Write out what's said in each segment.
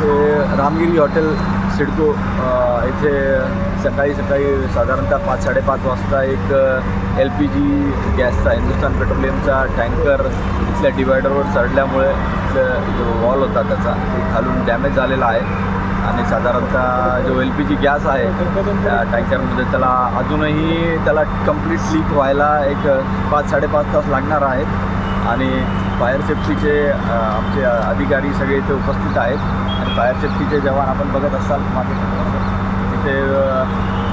ते रामगिरी हॉटेल सिडको येथे सकाळी सकाळी साधारणतः पाच साडेपाच वाजता एक एल पी जी गॅसचा हिंदुस्तान पेट्रोलियमचा टँकर इथल्या डिवायडरवर चढल्यामुळे जो वॉल होता त्याचा तो खालून डॅमेज झालेला आहे. आणि साधारणतः जो एल पी जी गॅस आहे त्या टँकरमध्ये त्याला अजूनही त्याला कंप्लीट लीक व्हायला एक पाच साडेपाच तास लागणार आहेत. आणि फायर सेफ्टीचे आमचे अधिकारी सगळे इथे उपस्थित आहेत. आणि फायर सेफ्टीचे जवान आपण बघत असाल मागे तिथे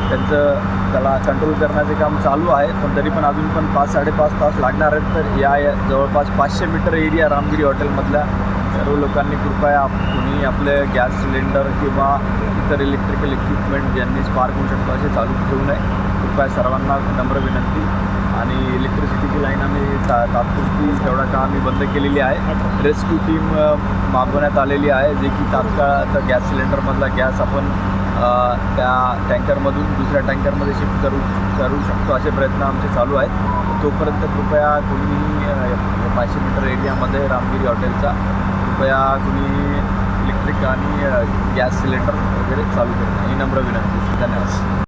त्यांचं त्याला कंट्रोल करण्याचे काम चालू आहे. पण तरी पण अजून पण पाच साडेपाच तास लागणार आहेत. तर या जवळपास पाचशे मीटर एरिया रामगिरी हॉटेलमधल्या सर्व लोकांनी कृपया आप- कुणी आपले गॅस सिलेंडर किंवा इतर इलेक्ट्रिकल इक्विपमेंट ज्यांनी स्पार्क होऊ शकतो असे चालू ठेवू नये. कृपया सर्वांना नम्र विनंती. आणि इलेक्ट्रिसिटीची लाईन आम्ही ता तात्पुरती तेवढा का आम्ही बंद केलेली आहे. रेस्क्यू टीम मागवण्यात आलेली आहे जे की तात्काळ आता गॅस सिलेंडरमधला गॅस आपण त्या टँकरमधून दुसऱ्या टँकरमध्ये शिफ्ट करू करू शकतो असे प्रयत्न आमचे चालू आहेत. तोपर्यंत कृपया कुणीही पाचशे मीटर एरियामध्ये रामगिरी हॉटेलचा कृपया तुम्ही इलेक्ट्रिक आणि गॅस सिलेंडर वगैरे चालू करा. ही नम्र विनंती. धन्यवाद.